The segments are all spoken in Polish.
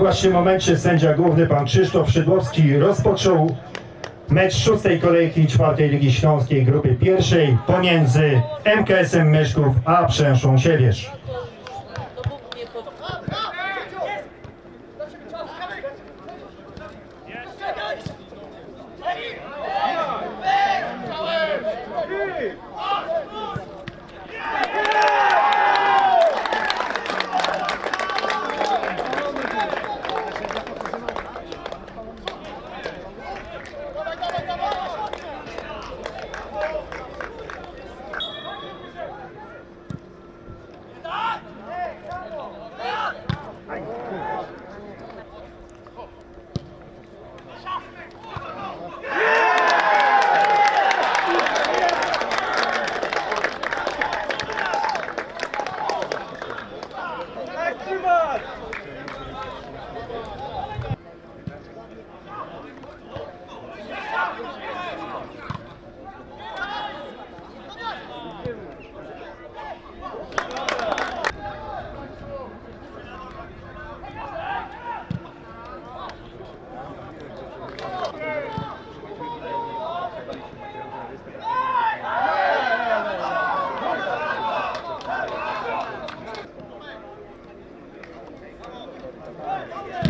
właśnie momencie sędzia główny pan Krzysztof Szydłowski rozpoczął mecz szóstej kolejki czwartej Ligi Śląskiej grupy pierwszej pomiędzy MKS-em Myszków a Przęszą Siewierz. Good.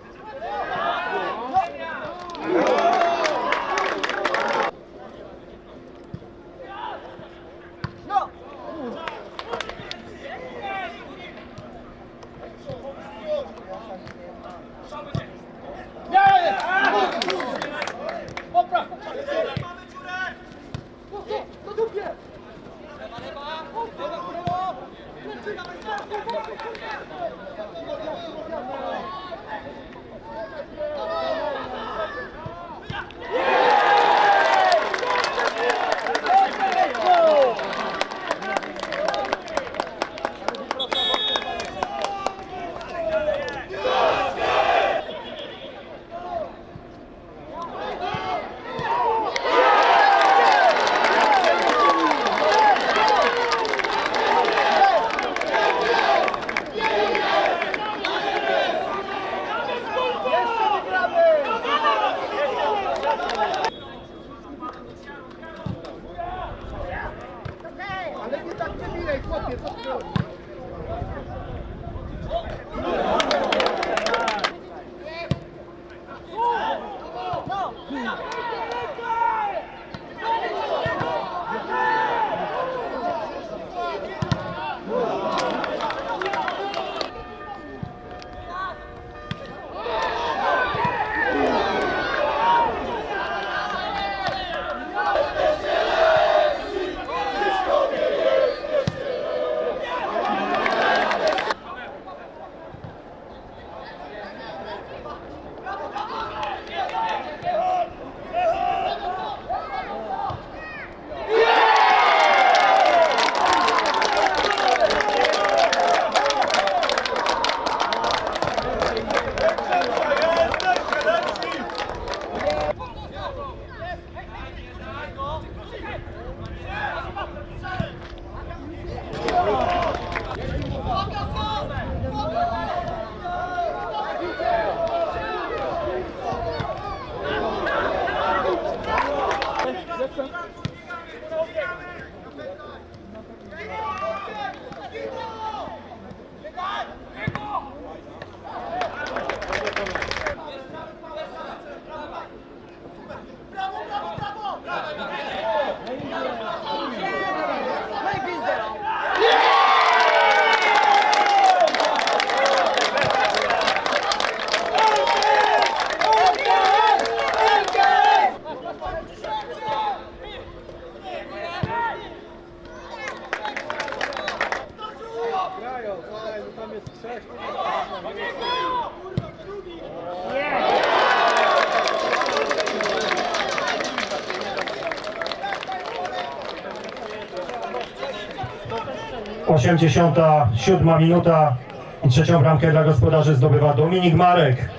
87 minuta i trzecią bramkę dla gospodarzy zdobywa Dominik Marek.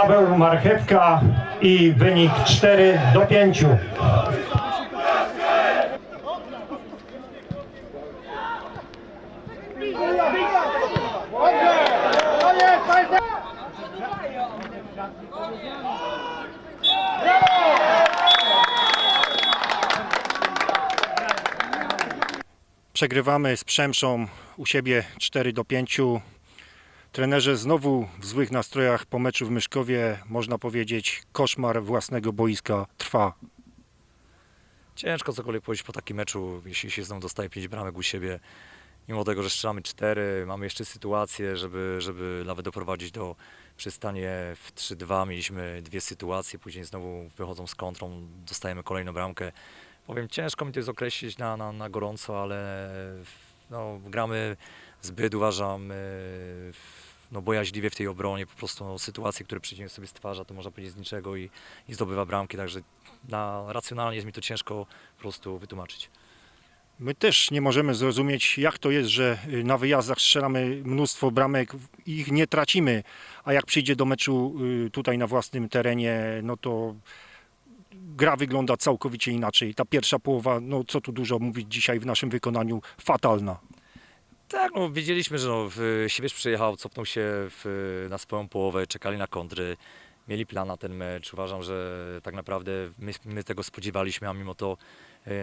Paweł Marchewka i wynik 4 do 5. Przegrywamy z Przemszą u siebie 4 do 5. Trenerze znowu w złych nastrojach po meczu w Myszkowie, można powiedzieć, koszmar własnego boiska trwa. Ciężko cokolwiek powiedzieć po takim meczu, jeśli się znowu dostaje 5 bramek u siebie. Mimo tego, że strzelamy 4, mamy jeszcze sytuację, żeby, żeby nawet doprowadzić do przystanie w 3-2. Mieliśmy dwie sytuacje, później znowu wychodzą z kontrą, dostajemy kolejną bramkę. Powiem, ciężko mi to jest określić na, na, na gorąco, ale no, gramy zbyt, uważam, e, no, bojaźliwie w tej obronie. Po prostu no, sytuacje, które przeciwnik sobie stwarza, to można powiedzieć z niczego i, i zdobywa bramki, także na, racjonalnie jest mi to ciężko po prostu wytłumaczyć. My też nie możemy zrozumieć, jak to jest, że y, na wyjazdach strzelamy mnóstwo bramek i ich nie tracimy, a jak przyjdzie do meczu y, tutaj na własnym terenie, no to gra wygląda całkowicie inaczej. Ta pierwsza połowa, no co tu dużo mówić dzisiaj w naszym wykonaniu, fatalna. Tak, no wiedzieliśmy, że no, Siewierz przyjechał, cofnął się w, na swoją połowę, czekali na kontry, mieli plan na ten mecz. Uważam, że tak naprawdę my, my tego spodziewaliśmy, a mimo to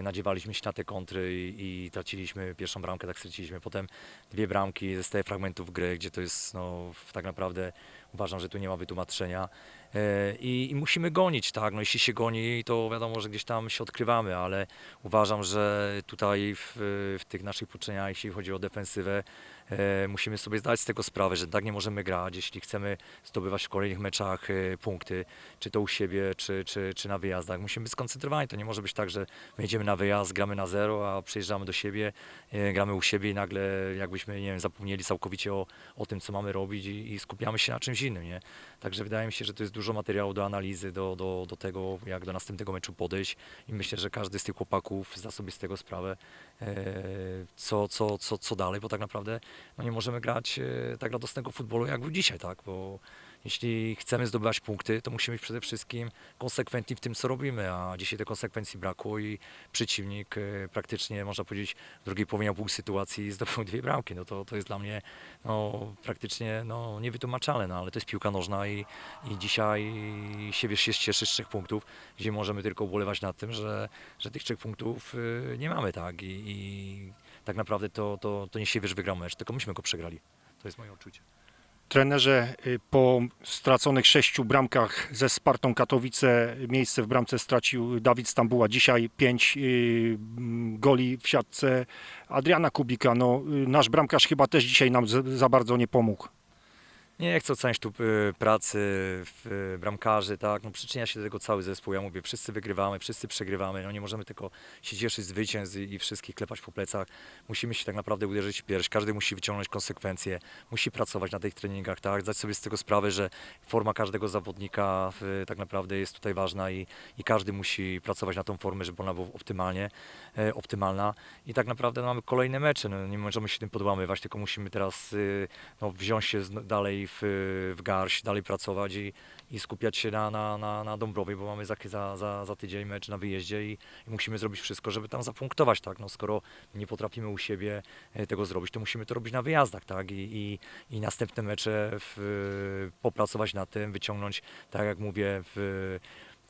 nadziewaliśmy się na te kontry i, i traciliśmy pierwszą bramkę, tak straciliśmy potem dwie bramki stałych fragmentów gry, gdzie to jest no, tak naprawdę uważam, że tu nie ma wytłumaczenia. E, I, I musimy gonić, tak. No, jeśli się goni, to wiadomo, że gdzieś tam się odkrywamy, ale uważam, że tutaj w, w tych naszych poczynaniach, jeśli chodzi o defensywę, e, musimy sobie zdać z tego sprawę, że tak nie możemy grać, jeśli chcemy zdobywać w kolejnych meczach e, punkty, czy to u siebie, czy, czy, czy na wyjazdach. Musimy być skoncentrowani. To nie może być tak, że wejdziemy na wyjazd, gramy na zero, a przyjeżdżamy do siebie, e, gramy u siebie i nagle jakbyśmy nie wiem, zapomnieli całkowicie o, o tym, co mamy robić i, i skupiamy się na czymś innym. Nie? Także wydaje mi się, że to jest dużo materiału do analizy, do, do, do tego, jak do następnego meczu podejść i myślę, że każdy z tych chłopaków zda sobie z tego sprawę, e, co, co, co, co dalej, bo tak naprawdę no nie możemy grać e, tak radosnego futbolu jak był dzisiaj, tak? bo jeśli chcemy zdobywać punkty, to musimy być przede wszystkim konsekwentni w tym, co robimy, a dzisiaj tej konsekwencji brakło i przeciwnik e, praktycznie, można powiedzieć, w drugiej połowie pół sytuacji zdobył dwie bramki. No to, to jest dla mnie no, praktycznie no, niewytłumaczalne, no, ale to jest piłka nożna i, i dzisiaj Siewierz się cieszy z trzech punktów, gdzie możemy tylko ubolewać nad tym, że, że tych trzech punktów y, nie mamy, tak? I, i tak naprawdę to, to, to nie Siewierz wygrał mecz, tylko myśmy go przegrali. To jest moje odczucie. Trenerze, y, po straconych sześciu bramkach ze Spartą Katowice miejsce w bramce stracił Dawid Stambuła. Dzisiaj pięć y, goli w siatce Adriana Kubika. No, y, nasz bramkarz chyba też dzisiaj nam za bardzo nie pomógł. Nie chcę oceniać tu y, pracy w, y, bramkarzy, tak, no przyczynia się do tego cały zespół, ja mówię, wszyscy wygrywamy, wszyscy przegrywamy, no nie możemy tylko się cieszyć z zwycięstw i, wszystkich klepać po plecach, musimy się tak naprawdę uderzyć w pierś, każdy musi wyciągnąć konsekwencje, musi pracować na tych treningach, tak, zdać sobie z tego sprawę, że forma każdego zawodnika tak naprawdę jest tutaj ważna i, i każdy musi pracować na tą formę, żeby ona była optymalnie, e, optymalna. I tak naprawdę no, mamy kolejne mecze, no, nie możemy się tym podłamywać, tylko musimy teraz y, no, wziąć się z, w, w garść, dalej pracować i, i skupiać się na, na, na, na Dąbrowie, bo mamy za, za, za, za tydzień mecz na wyjeździe i, i musimy zrobić wszystko, żeby tam zapunktować, tak, no, skoro nie potrafimy u siebie e, tego zrobić, to musimy to robić na wyjazdach, tak, i, i, i następne mecze w, popracować na tym, wyciągnąć, tak jak mówię, w,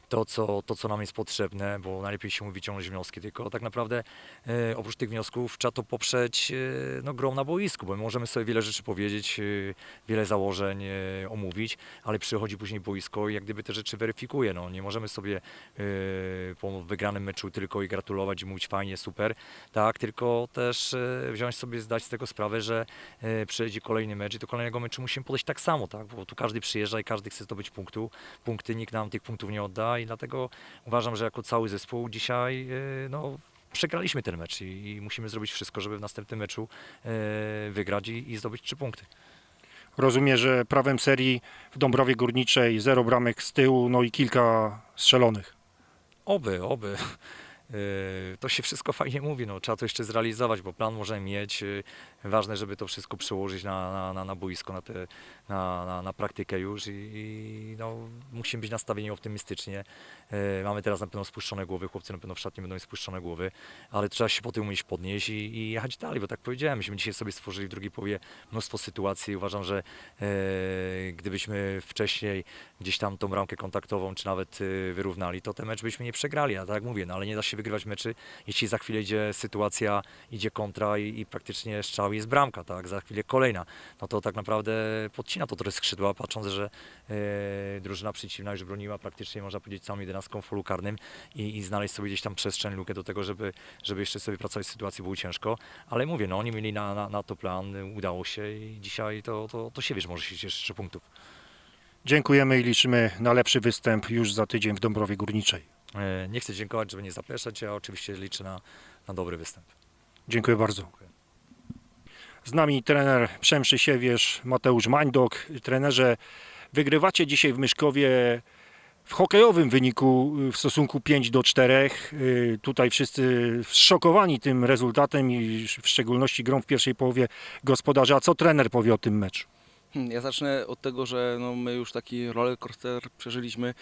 to co, to, co nam jest potrzebne, bo najlepiej się mówi wyciągnąć wnioski, tylko tak naprawdę e, oprócz tych wniosków trzeba to poprzeć e, no, grą na boisku, bo my możemy sobie wiele rzeczy powiedzieć, e, wiele założeń e, omówić, ale przychodzi później boisko i jak gdyby te rzeczy weryfikuje. No, nie możemy sobie e, po wygranym meczu tylko i gratulować i mówić fajnie, super, tak, tylko też e, wziąć sobie, zdać z tego sprawę, że e, przyjdzie kolejny mecz i do kolejnego meczu musimy podejść tak samo, tak, bo tu każdy przyjeżdża i każdy chce zdobyć punktu, punkty, nikt nam tych punktów nie odda i dlatego uważam, że jako cały zespół dzisiaj e, no, przegraliśmy ten mecz i, i musimy zrobić wszystko, żeby w następnym meczu e, wygrać i, i zdobyć trzy punkty. Rozumiem, że prawem serii w Dąbrowie Górniczej zero bramek z tyłu, no i kilka strzelonych. Oby, oby. Yy, To się wszystko fajnie mówi, no, trzeba to jeszcze zrealizować, bo plan możemy mieć. yy, Ważne, żeby to wszystko przełożyć na, na, na, na boisko, na, te, na, na, na praktykę już i, i no, musimy być nastawieni optymistycznie. Yy, Mamy teraz na pewno spuszczone głowy, chłopcy na pewno w szatni będą mieć spuszczone głowy, ale trzeba się po tym umieć podnieść i, i jechać dalej, bo tak powiedziałem, myśmy dzisiaj sobie stworzyli w drugiej połowie mnóstwo sytuacji. Uważam, że e, gdybyśmy wcześniej gdzieś tam tą bramkę kontaktową, czy nawet e, wyrównali, to ten mecz byśmy nie przegrali, a tak jak mówię, no ale nie da się wygrywać meczy, jeśli za chwilę idzie sytuacja, idzie kontra i, i praktycznie strzał jest bramka, tak, za chwilę kolejna, no to tak naprawdę podcina to trochę skrzydła, patrząc, że e, drużyna przeciwna już broniła praktycznie, można powiedzieć, całą jedenastką w polu karnym i, i znaleźć sobie gdzieś tam przestrzeń, lukę do tego, żeby, żeby jeszcze sobie pracować w sytuacji, było ciężko, ale mówię, no oni mieli na, na, na to plan, udało się i dzisiaj to, to, to się wiesz, może się cieszyć 3 punktów. Dziękujemy i liczymy na lepszy występ już za tydzień w Dąbrowie Górniczej. E, Nie chcę dziękować, żeby nie zapeszać, ja oczywiście liczę na, na dobry występ. Dziękuję bardzo. Z nami trener Przemszy Siewierz, Mateusz Mańdok. Trenerze, wygrywacie dzisiaj w Myszkowie w hokejowym wyniku y, w stosunku 5 do 4. Y, Tutaj wszyscy zszokowani tym rezultatem i w szczególności grą w pierwszej połowie gospodarza. A co trener powie o tym meczu? Hmm, Ja zacznę od tego, że no my już taki rollercoaster przeżyliśmy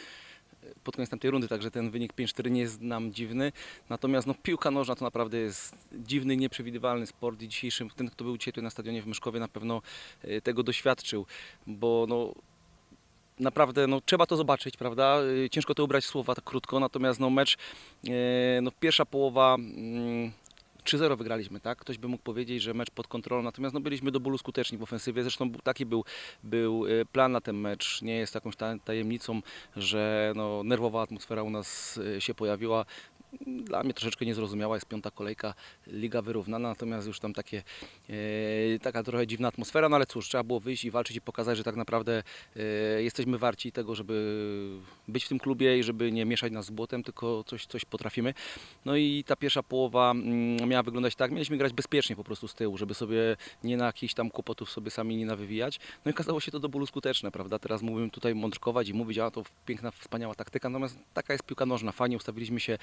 pod koniec tamtej rundy, także ten wynik 5-4 nie jest nam dziwny. Natomiast no, piłka nożna to naprawdę jest dziwny, nieprzewidywalny sport i dzisiejszy, ten kto był dzisiaj tutaj na stadionie w Myszkowie na pewno e, tego doświadczył, bo no, naprawdę no, trzeba to zobaczyć, prawda? E, Ciężko to ubrać słowa tak krótko, natomiast no, mecz, e, no, pierwsza połowa mm, 3-0 wygraliśmy, tak? Ktoś by mógł powiedzieć, że mecz pod kontrolą, natomiast no, byliśmy do bólu skuteczni w ofensywie. Zresztą taki był, był e, plan na ten mecz. Nie jest jakąś ta- tajemnicą, że no, nerwowa atmosfera u nas e, się pojawiła. Dla mnie troszeczkę niezrozumiała, jest piąta kolejka, liga wyrównana, natomiast już tam takie, e, taka trochę dziwna atmosfera, no ale cóż, trzeba było wyjść i walczyć i pokazać, że tak naprawdę e, jesteśmy warci tego, żeby być w tym klubie i żeby nie mieszać nas z błotem, tylko coś, coś potrafimy. No i ta pierwsza połowa mm, miała wyglądać tak, mieliśmy grać bezpiecznie po prostu z tyłu, żeby sobie nie na jakichś tam kłopotów sobie sami nie nawywijać. No i okazało się to do bólu skuteczne, prawda? Teraz mógłbym tutaj mądrkować i mówić, a to piękna, wspaniała taktyka, natomiast taka jest piłka nożna. Fajnie ustawiliśmy się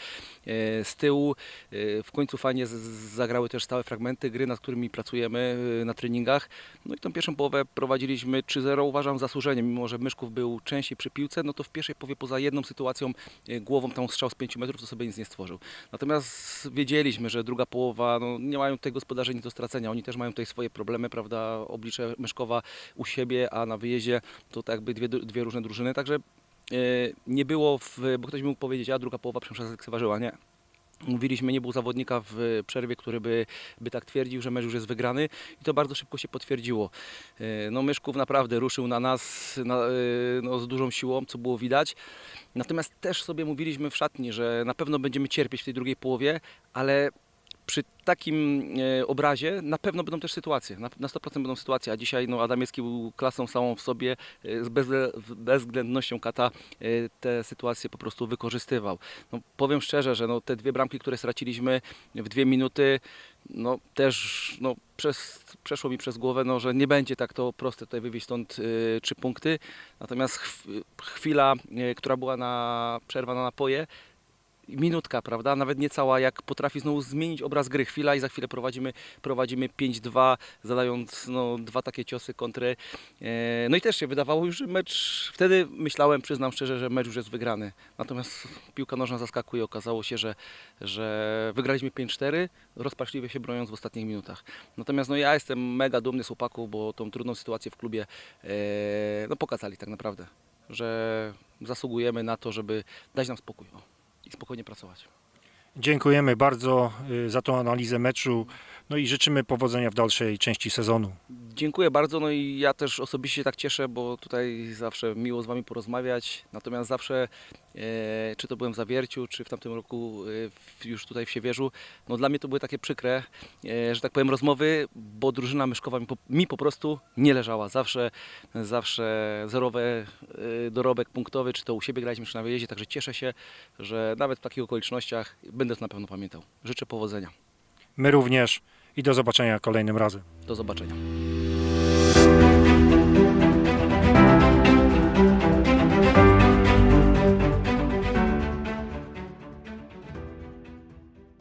z tyłu, e, w końcu fajnie zagrały też stałe fragmenty gry, nad którymi pracujemy e, na treningach. No i tą pierwszą połowę prowadziliśmy 3-0, uważam zasłużenie, mimo że Myszków był częściej przy piłce, no to w pierwszej połowie poza jedną sytuacją e, głową tam strzał z 5 metrów, to sobie nic nie stworzył. Natomiast wiedzieliśmy, że druga połowa, no, nie mają tutaj gospodarzy nic do stracenia. Oni też mają tutaj swoje problemy, prawda? Oblicze Myszkowa u siebie, a na wyjeździe to tak jakby dwie, dwie różne drużyny. Także e, nie było, w, bo ktoś mi mógł powiedzieć, a druga połowa przecież lekceważyła. Nie. Mówiliśmy, nie było zawodnika w przerwie, który by, by tak twierdził, że mecz już jest wygrany i to bardzo szybko się potwierdziło. E, No Myszków naprawdę ruszył na nas na, e, no, z dużą siłą, co było widać. Natomiast też sobie mówiliśmy w szatni, że na pewno będziemy cierpieć w tej drugiej połowie, ale przy takim e, obrazie na pewno będą też sytuacje, na, na 100% będą sytuacje, a dzisiaj no, Adamiecki był klasą samą w sobie, e, z bez, bezwzględnością Kata e, te sytuacje po prostu wykorzystywał. No, powiem szczerze, że no, te dwie bramki, które straciliśmy w dwie minuty, no też no, przez, przeszło mi przez głowę, no, że nie będzie tak to proste tutaj wywieźć stąd y, trzy punkty. Natomiast chw- chwila, y, która była na przerwa na napoje, minutka, prawda, nawet nie cała, jak potrafi znowu zmienić obraz gry. Chwila i za chwilę prowadzimy, prowadzimy 5-2, zadając no, dwa takie ciosy kontry. E, No i też się wydawało już, że mecz, wtedy myślałem, przyznam szczerze, że mecz już jest wygrany. Natomiast piłka nożna zaskakuje, okazało się, że, że wygraliśmy 5-4, rozpaczliwie się broniąc w ostatnich minutach. Natomiast no, ja jestem mega dumny z chłopaków, bo tą trudną sytuację w klubie e, no, pokazali tak naprawdę, że zasługujemy na to, żeby dać nam spokój o, spokojnie pracować. Dziękujemy bardzo y, za tą analizę meczu. No i życzymy powodzenia w dalszej części sezonu. Dziękuję bardzo, no i ja też osobiście się tak cieszę, bo tutaj zawsze miło z Wami porozmawiać, natomiast zawsze, e, czy to byłem w Zawierciu, czy w tamtym roku e, już tutaj w Siewierzu, no dla mnie to były takie przykre, e, że tak powiem, rozmowy, bo drużyna myszkowa mi po, mi po prostu nie leżała. Zawsze, zawsze zerowy e, dorobek punktowy, czy to u siebie graliśmy, czy na wyjeździe, także cieszę się, że nawet w takich okolicznościach będę to na pewno pamiętał. Życzę powodzenia. My również i do zobaczenia kolejnym razem. Do zobaczenia.